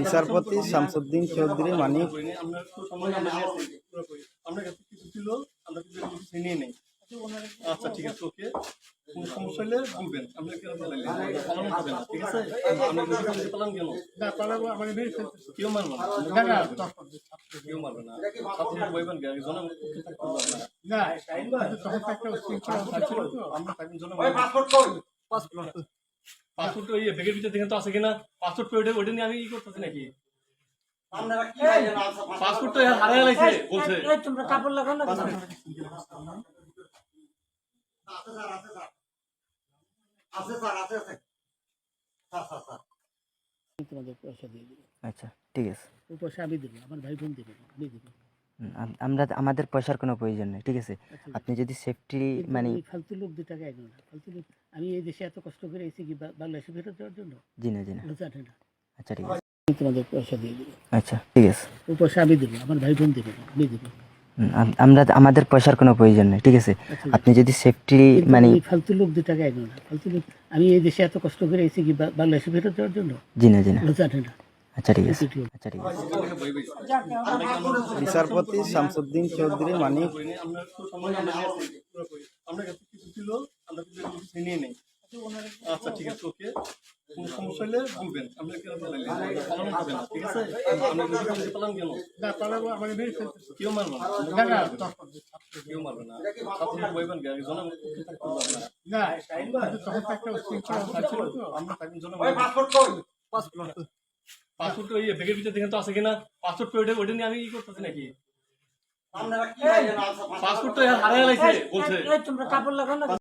বিচারপতি শামসুদ্দিন চৌধুরী মানিক। আমরা তো সময় আমরা নিয়ে আসি, পুরোপুরি। আমরা কাছে কিছু ছিল আমরা কিছু নিয়ে নেই আচ্ছা ঠিক আছে ওকে। কোনো সমস্যা হলে বলবেন। আমরা পালানো ঠিক আছে? আমরা যদি বলি কেন? না পালাবো আমাকে মেরে ফেলতেছে কেউ মারবে না। কেউ মারবে না। ছাত্র বইবেন কে? আগে জনের পক্ষে থাকতে হবে আপনারা। না কিন্তু তখন তো একটা উশৃঙ্খলা হচ্ছিল তো। আমরা থাকবেন জনের পাসপোর্ট ওই ব্যাগের ভিতরে দেখেন তো আছে কিনা? পাসপোর্ট ওইটা ওইটা নিয়ে আমি ই করতেছি নাকি? পাসপোর্ট? তো হারিয়ে লাগছে বলছে। তোমরা কাপড় লাগাও না আচ্ছা ঠিক আছে। পয়সা আমি দেবো আমার ভাই বোন দেবে আমি দেবো। আমরা আমাদের পয়সার কোনো প্রয়োজন নেই ঠিক আছে? আপনি যদি সেফটি মানে ফালতু লোক দু টাকা একজন ফালতু লোক আমি এই দেশে এত কষ্ট করে এসেছি কি বাংলাদেশে ফেরত দেওয়ার জন্য? জি না জি না। আচ্ছা ঠিক আছে। তোমাদের পয়সা দিয়ে দেবো। আচ্ছা ঠিক আছে। ওই পয়সা আমি দেবো আমার ভাই বোন দেবে আমি দেবো। আমরা আমাদের পয়সার কোনো প্রয়োজন নেই ঠিক আছে? আপনি যদি সেফটি মানে ফালতু লোক দু টাকা একজন না। ফালতু লোক আমি এই দেশে এত কষ্ট করে এসেছি কি বাংলাদেশে ফেরত দেওয়ার জন্য? জি না জি না। আচ্ছা ঠিক আছে। আচ্ছা ঠিক আছে। বিচারপতি শামসুদ্দিন চৌধুরী মানিক। আমরা তো সময় আমরা নিয়ে আসি, পুরোপুরি। আমরা কাছে কিছু ছিল আমরা কিছু নিয়ে নেই। আচ্ছা ঠিক আছে ওকে। কোনো সমস্যা হলে বলবেন। আমরা কেউ পালাইলে হবে না ঠিক আছে? আমরা যদি কেন? না পালাবো আমাকে মেরে ফেলতেছে। কেউ মারবে না। কেউ মারবে না। ছাত্র বইবেন হবে আপনারা। না। আমরা থাকবেন জনের পাসপোর্ট ওই ব্যাগের ভিতরে দেখেন তো আছে কিনা? পাসপোর্ট পেয়ে ওটা নিয়ে আমি কি করতেছি নাকি? পাসপোর্ট তো হারিয়ে গেছে বলছে তোমরা কাপড় লাগাও না কেন?